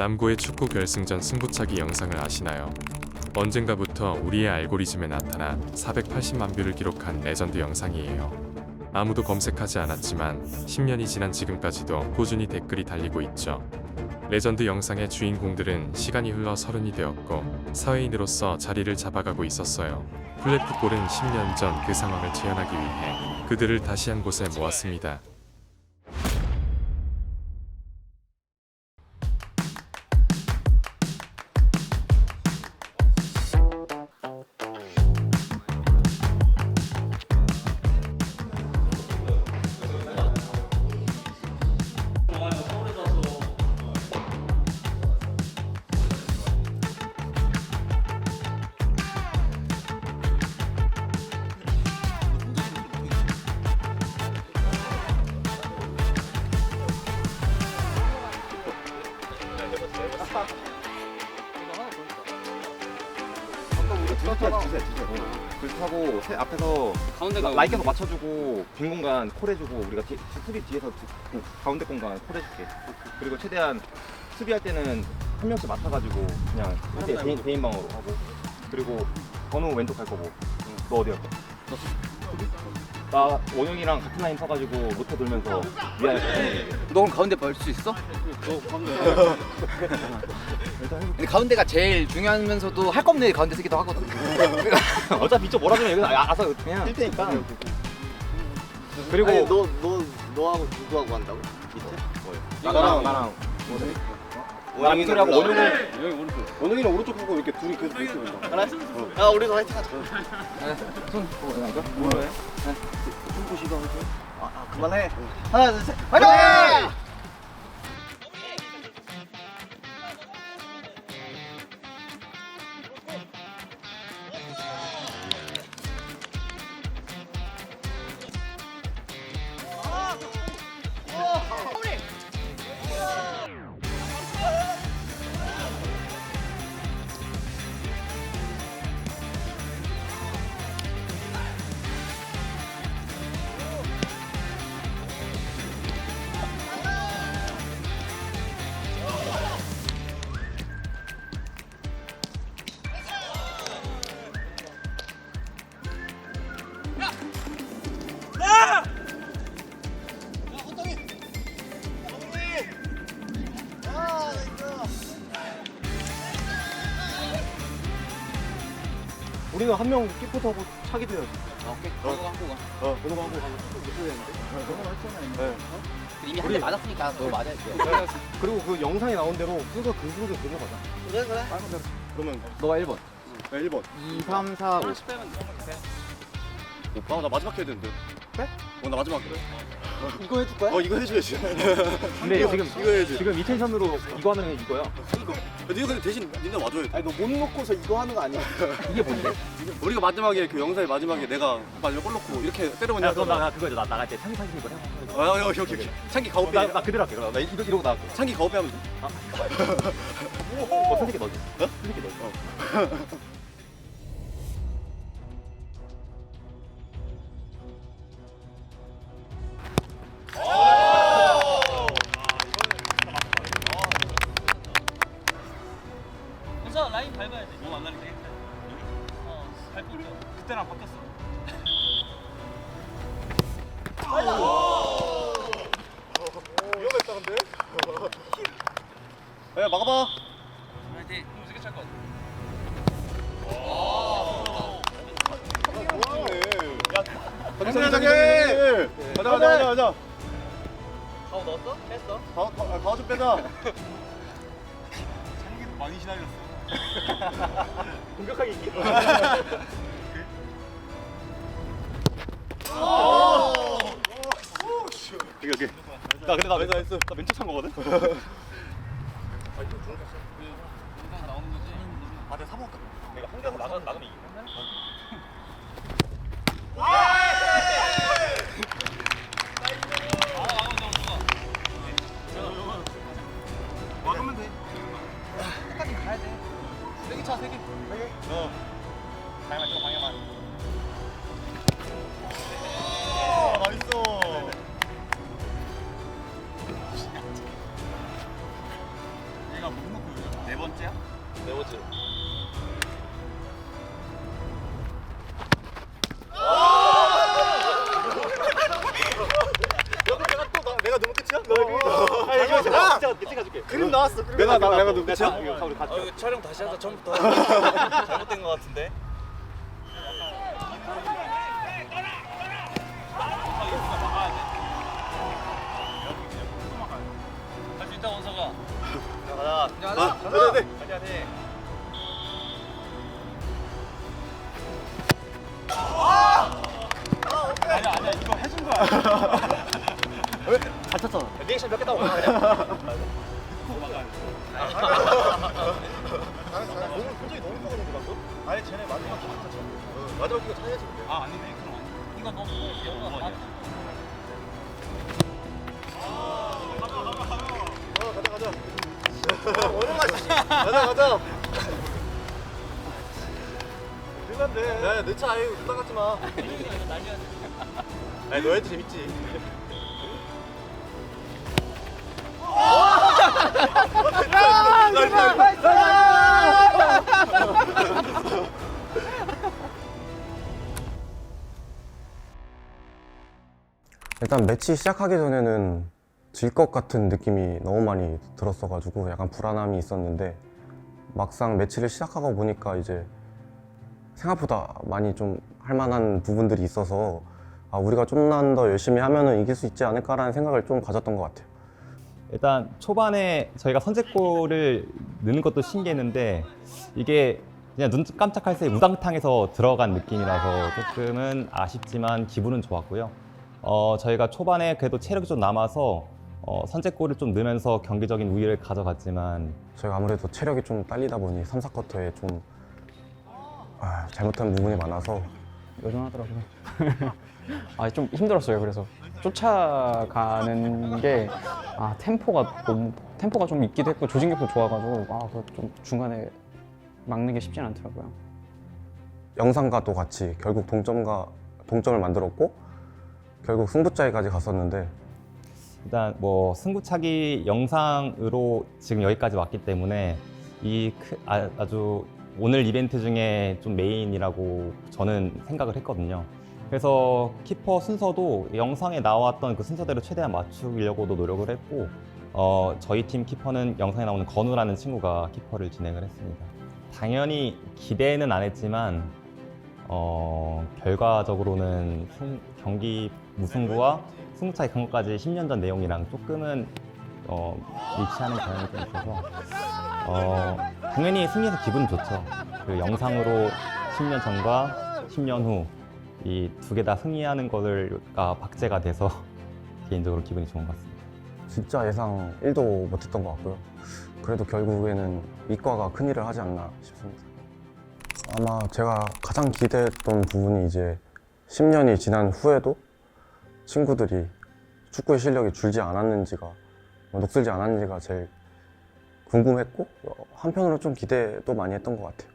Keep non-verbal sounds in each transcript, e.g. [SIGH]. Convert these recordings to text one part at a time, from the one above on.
남고의 축구 결승전 승부차기 영상을 아시나요? 언젠가부터 우리의 알고리즘에 나타나 480만 뷰를 기록한 레전드 영상이에요. 아무도 검색하지 않았지만 10년이 지난 지금까지도 꾸준히 댓글이 달리고 있죠. 레전드 영상의 주인공들은 시간이 흘러 서른이 되었고 사회인으로서 자리를 잡아가고 있었어요. 플래프골은 10년 전 그 상황을 재현하기 위해 그들을 다시 한 곳에 모았습니다. 가운데 가 라이 계속 맞춰주고 빈 공간 콜해주고 우리가 뒤, 수비 뒤에서 두- 그 가운데 공간 콜해줄게. 그리고 최대한 수비할 때는 한 명씩 맡아가지고 그냥 이제 개인, 개인 방어로 하고. 그리고 번호 왼쪽 갈 거고. 너 어디 갈 거야? 나 원영이랑 같은 라인 서가지고 못해 돌면서 위아래 너 그럼 가운데 볼수 있어? 근데 가운데가 제일 중요하면서도 할 거 없는 애 가운데 쓰기도 하거든. [LAUGHS] 어차피 이쪽 몰아주면 여기서 아- 알아서 그냥 뛸 테니까 그리고 너너 너하고 누구하고 한다고? 밑에? 나랑 나랑 민철이하고 원영이 원영이랑 오른쪽 하고 이렇게 둘이 계속 이렇게 온다 그래? 야 우리도 화이팅 하자. 뭐해? 아, 아 그만해. 하나 둘 셋. 화이팅! 우리는 한명 키포트하고 차기도 해야지 아, 오케이. 그거 갖고 가. 어 번호가 하고 네. 이미 한대 맞았으니까 너 맞아야 돼. 그리고 그 영상에 나온 대로 그거 그 순서 그거 가자 그래 그래. 그러면 너가 1번. 네, 1번 2, 3, 4, 5. 어, 나 마지막 해야 되는데. 그래? 어, 나 마지막. 이거 해줄 거야? 어, 이거 해줘야지. [LAUGHS] 근데 지금 이거 해야지. 지금 이 텐션으로 이거 하면 이거야 니가 근데 대신 니네 와줘야 돼. 아니 너 못 놓고서 이거 하는 거 아니야? [LAUGHS] 이게 뭔데? 우리가 마지막에 그 영상의 마지막에 내가 마지막 골 넣고 이렇게 때려보냐. 야 그럼 나, 나 그거 나 나갈 때 창기 사진 이거 해 아, 야, 오케이, 오케이, 오케이. 창기 가오빼. 나, 나 그대로 할게 그럼 나 이러, 이러고 나갈게 창기 가오빼 하면 돼. [LAUGHS] 어 선생님 너지 어? 선생님 너지 그래 가자. 가자, 가자, 가자. 가오 넣었어? 뺐어? 가오, 가오, 가오 좀 빼자. [LAUGHS] 많이 시달렸어. 공격하게 이겨 오케이, 오케이. 나 근데 나 왼쪽 했어. 나 왼쪽 찬 거거든. [LAUGHS] 거지? 아, 내가 사먹을까? 내가 나가, 나가면 이겨 막으면 돼. 끝까지 가야 돼. 세개 차, 세 개. 어. 방해만 쳐, 방해만. 나왔어. 내가 나 내가 너무 끝이야? 아 이거 촬영 다시 하자. 처음부터. [LAUGHS] 잘못된 것 같은데. 할 수 있다 원서가 아, 네, 네. 아니야 아니야. 이거 해준 거야. [LAUGHS] 리액션 몇개 따고 가 그냥. [LAUGHS] 오늘 표정이 너무 좋았는데 방금? 아니 쟤네 마지막 기분 tas어 마지막 기분 차야지 근데. 아 아니네 그럼 아니 이거 너무 영화 다 어, 가자 가자. 오랜만이지. [LAUGHS] 가자 가자. 그만 돼. 야, 내 차 아예 갖지 마. 아니 너희도 재밌지. 일단 매치 시작하기 전에는 질 것 같은 느낌이 너무 많이 들었어가지고 약간 불안함이 있었는데 막상 매치를 시작하고 보니까 이제 생각보다 많이 좀 할만한 부분들이 있어서 아, 우리가 좀만 더 열심히 하면은 이길 수 있지 않을까라는 생각을 좀 가졌던 것 같아요. 일단 초반에 저희가 선제골을 넣는 것도 신기했는데 이게 그냥 눈 깜짝할 새에 우당탕에서 들어간 느낌이라서 조금은 아쉽지만 기분은 좋았고요. 어, 저희가 초반에 그래도 체력이 좀 남아서 어, 선제골을 좀 넣으면서 경기적인 우위를 가져갔지만 저희가 아무래도 체력이 좀 딸리다 보니 3, 4쿼터에 좀 아, 잘못한 부분이 많아서 여전하더라고요. [LAUGHS] 아, 좀 힘들었어요. 그래서 쫓아가는 게 아, 템포가 너무 템포가 좀 있기도 했고 조직력도 좋아가지고 아, 그좀 중간에 막는 게 쉽진 않더라고요. 영상과도 같이 결국 동점과 동점을 만들었고 결국 승부차기까지 갔었는데 일단 뭐 승부차기 영상으로 지금 여기까지 왔기 때문에 이 크- 아, 아주 오늘 이벤트 중에 좀 메인이라고 저는 생각을 했거든요. 그래서 키퍼 순서도 영상에 나왔던 그 순서대로 최대한 맞추려고도 노력을 했고 어, 저희 팀 키퍼는 영상에 나오는 건우라는 친구가 키퍼를 진행을 했습니다. 당연히 기대는 안 했지만 어, 결과적으로는 승- 경기 무승부와 승부차기 간 것까지 10년 전 내용이랑 조금은 어, 일치하는 경향이 좀 있어서 어, 당연히 승리해서 기분 좋죠. 그 영상으로 10년 전과 10년 후 이 두 개 다 승리하는 거가 박제가 돼서 [LAUGHS] 개인적으로 기분이 좋은 것 같습니다. 진짜 예상 1도 못했던 것 같고요. 그래도 결국에는 이과가 큰 일을 하지 않나 싶습니다. 아마 제가 가장 기대했던 부분이 이제 10년이 지난 후에도 친구들이 축구의 실력이 줄지 않았는지가 뭐 녹슬지 않았는지가 제일 궁금했고 어, 한편으로 좀 기대도 많이 했던 것 같아요.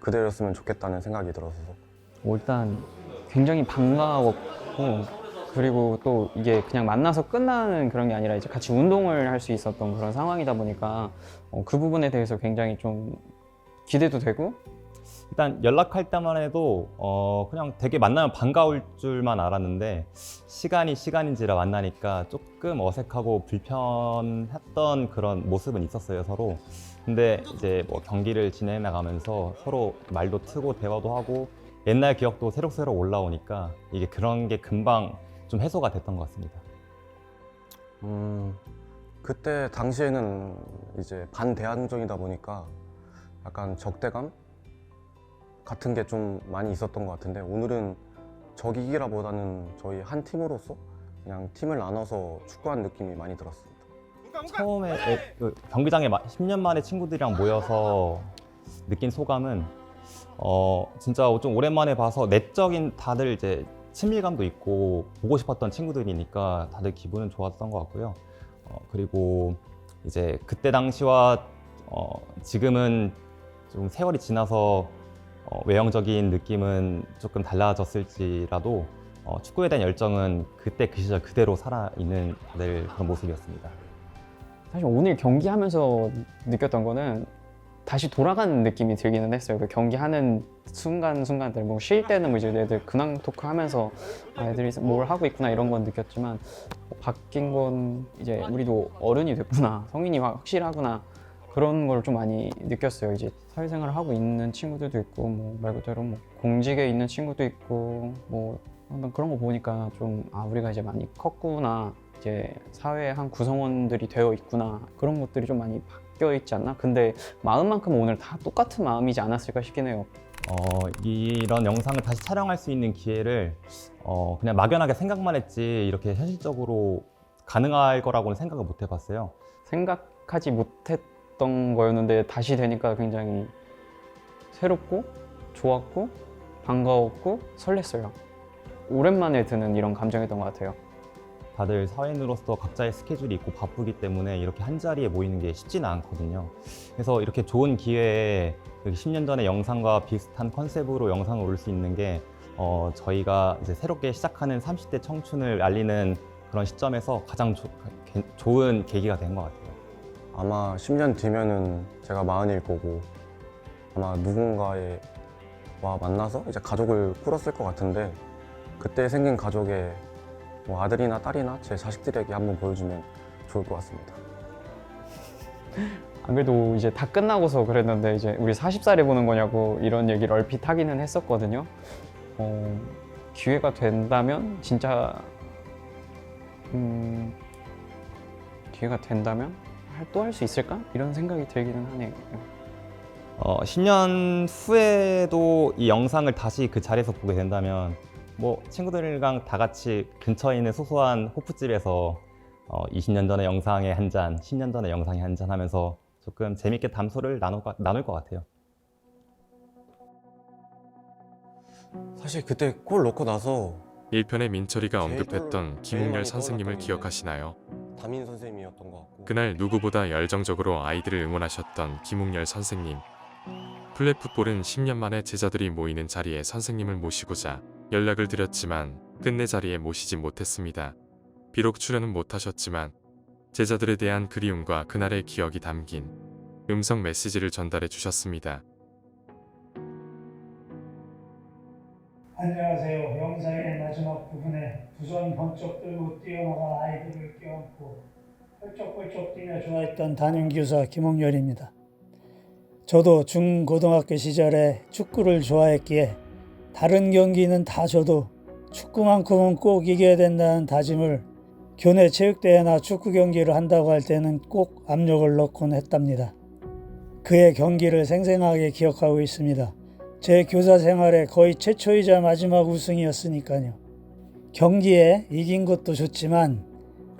그대로였으면 좋겠다는 생각이 들어서 뭐 일단 굉장히 반가웠고 그리고 또 이게 그냥 만나서 끝나는 그런 게 아니라 이제 같이 운동을 할 수 있었던 그런 상황이다 보니까 어, 그 부분에 대해서 굉장히 좀 기대도 되고 일단 연락할 때만 해도 어 그냥 되게 만나면 반가울 줄만 알았는데 시간이 시간인지라 만나니까 조금 어색하고 불편했던 그런 모습은 있었어요 서로 근데 이제 뭐 경기를 진행해 나가면서 서로 말도 트고 대화도 하고 옛날 기억도 새록새록 올라오니까 이게 그런 게 금방 좀 해소가 됐던 것 같습니다. 음, 그때 당시에는 이제 반대항전이다 보니까 약간 적대감 같은 게 좀 많이 있었던 것 같은데 오늘은 적이기라보다는 저희 한 팀으로서 그냥 팀을 나눠서 축구한 느낌이 많이 들었습니다. 처음에 에- 그 경기장에 마- 10년 만에 친구들이랑 모여서 느낀 소감은 어 진짜 좀 오랜만에 봐서 내적인 다들 이제 친밀감도 있고 보고 싶었던 친구들이니까 다들 기분은 좋았던 것 같고요. 어 그리고 이제 그때 당시와 어 지금은 좀 세월이 지나서 어 외형적인 느낌은 조금 달라졌을지라도 어 축구에 대한 열정은 그때 그 시절 그대로 살아 있는 다들 그런 모습이었습니다. 사실 오늘 경기하면서 느꼈던 거는 다시 돌아가는 느낌이 들기는 했어요. 그 경기하는 순간순간들 뭐 쉴 때는 뭐 이제 애들 근황 토크 하면서 아, 애들이 뭘 하고 있구나 이런 건 느꼈지만 뭐 바뀐 건 이제 우리도 어른이 됐구나 성인이 확- 확실하구나 그런 걸 좀 많이 느꼈어요. 이제 사회생활을 하고 있는 친구들도 있고 뭐 말 그대로 뭐 공직에 있는 친구도 있고 뭐난 그런 거 보니까 좀 아 우리가 이제 많이 컸구나 이제 사회의 한 구성원들이 되어 있구나 그런 것들이 좀 많이 바뀌어 있지 않나? 근데 마음만큼 오늘 다 똑같은 마음이지 않았을까 싶긴 해요. 어, 이런 영상을 다시 촬영할 수 있는 기회를 어, 그냥 막연하게 생각만 했지 이렇게 현실적으로 가능할 거라고는 생각을 못 해봤어요. 생각하지 못했 던 거였는데 다시 되니까 굉장히 새롭고 좋았고 반가웠고 설렜어요. 오랜만에 드는 이런 감정이었던 것 같아요. 다들 사회인으로서 각자의 스케줄이 있고 바쁘기 때문에 이렇게 한 자리에 모이는 게 쉽지는 않거든요. 그래서 이렇게 좋은 기회에 이렇게 10년 전의 영상과 비슷한 컨셉으로 영상을 올릴 수 있는 게 어, 저희가 이제 새롭게 시작하는 30대 청춘을 알리는 그런 시점에서 가장 조- 개- 좋은 계기가 된 것 같아요. 아마 10년 뒤면은 제가 마흔일 거고 아마 누군가의 와 만나서 이제 가족을 꾸렸을 것 같은데 그때 생긴 가족의 뭐 아들이나 딸이나 제 자식들에게 한번 보여주면 좋을 것 같습니다. 안 그래도 이제 다 끝나고서 그랬는데 이제 우리 40살에 보는 거냐고 이런 얘기를 얼핏 하기는 했었거든요. 어, 기회가 된다면 진짜 음, 기회가 된다면 또 할 수 있을까? 이런 생각이 들기는 하네요. 어, 10년 후에도 이 영상을 다시 그 자리에서 보게 된다면 뭐 친구들이랑 다 같이 근처에 있는 소소한 호프집에서 어, 20년 전의 영상에 한 잔, 10년 전의 영상에 한 잔 하면서 조금 재밌게 담소를 나눌, 것- 나눌 것 같아요. 사실 그때 골 넣고 나서 1편에 민철이가 언급했던 많이 선생님을 기억하시나요? 담임 선생님이었던 것 같고 그날 누구보다 열정적으로 아이들을 응원하셨던 김웅열 선생님. 플랫풋볼은 10년 만에 제자들이 모이는 자리에 선생님을 모시고자 연락을 드렸지만 끝내 자리에 모시지 못했습니다. 비록 출연은 못하셨지만 제자들에 대한 그리움과 그날의 기억이 담긴 음성 메시지를 전달해 주셨습니다. 안녕하세요. 영상의 마지막 부분에 두손 번쩍 들고 뛰어나간 아이들을 껴안고 펄쩍펄쩍 뛰며 좋아했던 담임교사 김홍열입니다. 저도 중고등학교 시절에 축구를 좋아했기에 다른 경기는 다 져도 축구만큼은 꼭 이겨야 된다는 다짐을 교내 체육대회나 축구 경기를 한다고 할 때는 꼭 압력을 넣곤 했답니다. 그의 경기를 생생하게 기억하고 있습니다. 제 교사 생활의 거의 최초이자 마지막 우승이었으니까요. 경기에 이긴 것도 좋지만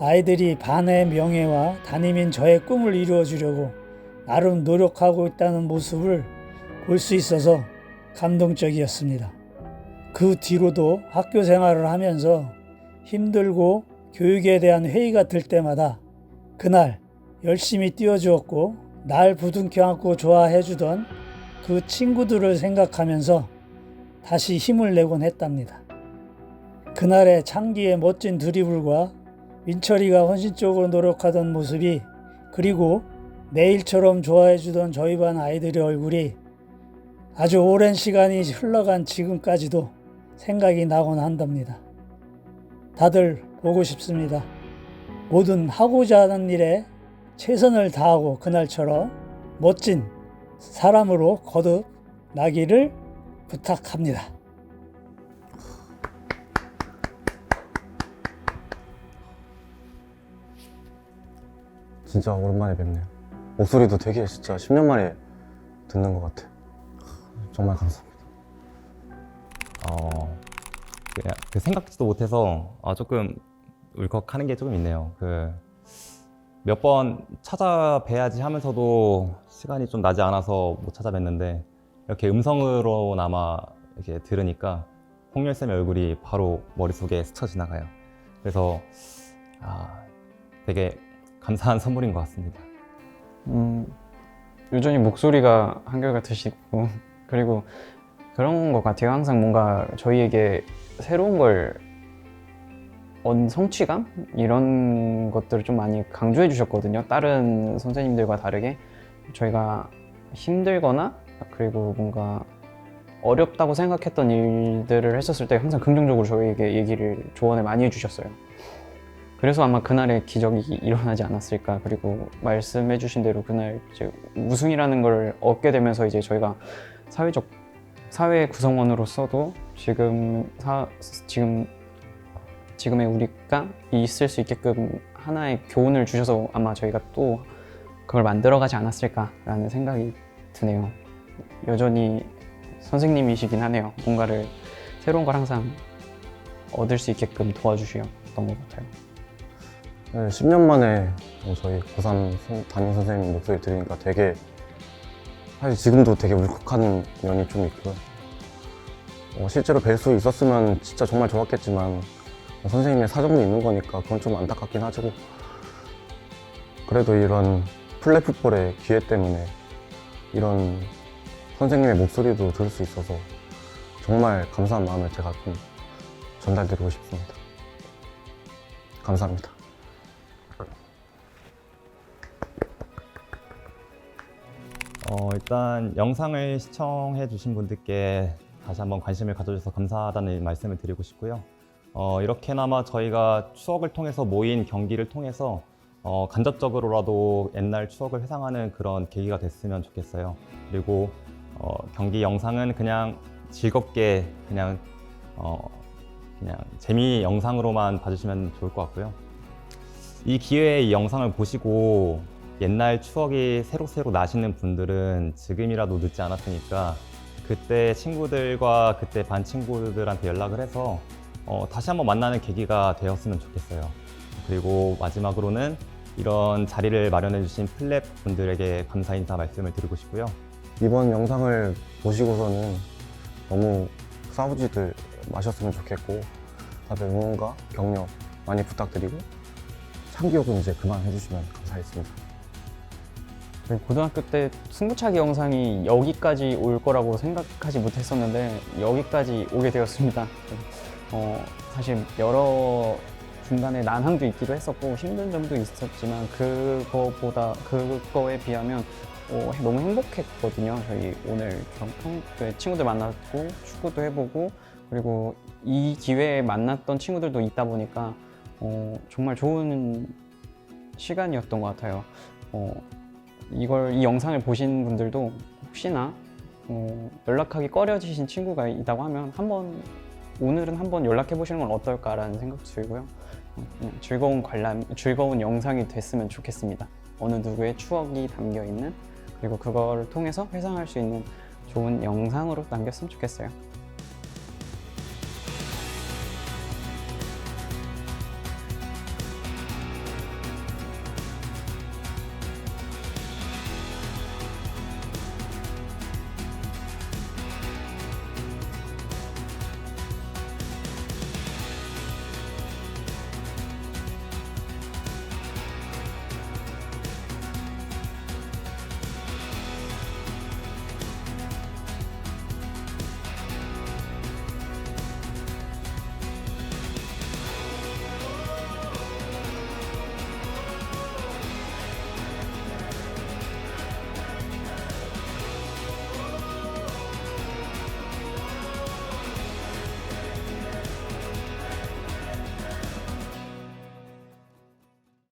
아이들이 반의 명예와 담임인 저의 꿈을 이루어 주려고 나름 노력하고 있다는 모습을 볼 수 있어서 감동적이었습니다. 그 뒤로도 학교 생활을 하면서 힘들고 교육에 대한 회의가 들 때마다 그날 열심히 뛰어주었고 날 부둥켜 안고 좋아해 주던 그 친구들을 생각하면서 다시 힘을 내곤 했답니다. 그날의 창기의 멋진 드리블과 민철이가 헌신적으로 노력하던 모습이 그리고 내일처럼 좋아해 주던 저희 반 아이들의 얼굴이 아주 오랜 시간이 흘러간 지금까지도 생각이 나곤 한답니다. 다들 보고 싶습니다. 모든 하고자 하는 일에 최선을 다하고 그날처럼 멋진 사람으로 거듭 나기를 부탁합니다. 진짜 오랜만에 뵙네요. 목소리도 되게 진짜 10년 만에 듣는 것 같아. 정말 감사합니다. 어, 그냥 그 생각지도 못해서 아, 조금 울컥하는 게 조금 있네요. 그 몇 번 찾아뵈야지 하면서도 시간이 좀 나지 않아서 못 찾아뵀는데 이렇게 음성으로나마 이렇게 들으니까 홍열 쌤의 얼굴이 바로 머릿속에 스쳐 지나가요. 그래서 아, 되게 감사한 선물인 것 같습니다. 음, 여전히 목소리가 한결같으시고 그리고 그런 것 같아요. 항상 뭔가 저희에게 새로운 걸 얻은 성취감 이런 것들을 좀 많이 강조해 주셨거든요. 다른 선생님들과 다르게 저희가 힘들거나 그리고 뭔가 어렵다고 생각했던 일들을 했었을 때 항상 긍정적으로 저희에게 얘기를 조언을 많이 해주셨어요. 그래서 아마 그날의 기적이 일어나지 않았을까. 그리고 말씀해주신 대로 그날 이제 우승이라는 걸 얻게 되면서 이제 저희가 사회적 사회 구성원으로서도 지금 사 지금 지금의 우리가 있을 수 있게끔 하나의 교훈을 주셔서 아마 저희가 또 그걸 만들어가지 않았을까라는 생각이 드네요. 여전히 선생님이시긴 하네요. 뭔가를 새로운 걸 항상 얻을 수 있게끔 도와주셨던 것 같아요. 네, 10년 만에 저희 고3 선- 담임 선생님 목소리 들으니까 되게 사실 지금도 되게 울컥한 면이 좀 있고요. 어, 실제로 뵐 수 있었으면 진짜 정말 좋았겠지만 어, 선생님의 사정도 있는 거니까 그건 좀 안타깝긴 하고 그래도 이런 플랫풋볼의 기회 때문에 이런 선생님의 목소리도 들을 수 있어서 정말 감사한 마음을 제가 좀 전달드리고 싶습니다. 감사합니다. 어, 일단 영상을 시청해 주신 분들께 다시 한번 관심을 가져주셔서 감사하다는 말씀을 드리고 싶고요. 어, 이렇게나마 저희가 추억을 통해서 모인 경기를 통해서 어, 간접적으로라도 옛날 추억을 회상하는 그런 계기가 됐으면 좋겠어요. 그리고 어, 경기 영상은 그냥 즐겁게 그냥 어, 그냥 재미 영상으로만 봐주시면 좋을 것 같고요. 이 기회에 이 영상을 보시고 옛날 추억이 새록새록 나시는 분들은 지금이라도 늦지 않았으니까 그때 친구들과 그때 반 친구들한테 연락을 해서 어, 다시 한번 만나는 계기가 되었으면 좋겠어요. 그리고 마지막으로는 이런 자리를 마련해 주신 플랩 분들에게 감사 인사 말씀을 드리고 싶고요. 이번 영상을 보시고서는 너무 싸우지들 마셨으면 좋겠고 다들 응원과 격려 많이 부탁드리고 참기욕은 이제 그만 해 주시면 감사하겠습니다. 저희 고등학교 때 승부차기 영상이 여기까지 올 거라고 생각하지 못했었는데 여기까지 오게 되었습니다. 어, 사실 여러 중간에 난항도 있기도 했었고 힘든 점도 있었지만 그거보다 그거에 비하면 어, 너무 행복했거든요. 저희 오늘 좀 평- 그 친구들 만났고 축구도 해보고 그리고 이 기회에 만났던 친구들도 있다 보니까 어, 정말 좋은 시간이었던 것 같아요. 어, 이걸 이 영상을 보신 분들도 혹시나 어, 연락하기 꺼려지신 친구가 있다고 하면 한번 오늘은 한번 연락해 보시는 건 어떨까라는 생각도 들고요. 즐거운 관람, 즐거운 영상이 됐으면 좋겠습니다. 어느 누구의 추억이 담겨 있는 그리고 그걸 통해서 회상할 수 있는 좋은 영상으로 남겼으면 좋겠어요.